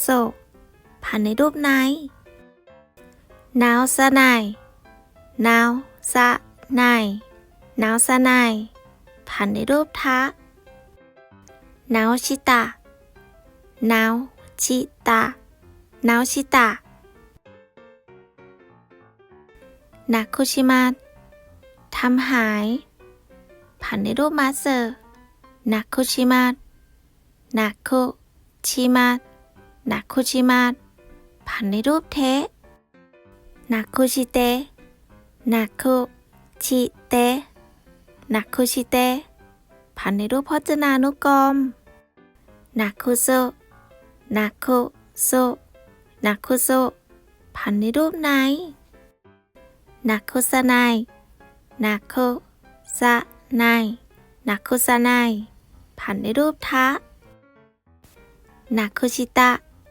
โซผันในรูปไหน นาวซะไหนนาวซะไหนนาวซะไนผันในรูปทะนาวชิตะนาวชิตะนาวชิตะนาคุชิมะทำหายผันในรูปมาเซอร์นาคุชิมะนาคุชิมะ นาคุชิมะผันในรูปเทนาคุชิเตนาคุชิเตนาคุชิเตผันในรูปพจนานุกรมนาคุโซนาคุโซนาคุโซผันในรูปไหนนาคุสนายนาคุสนายนาคุสนายผันในรูปทะนาคุชิตะ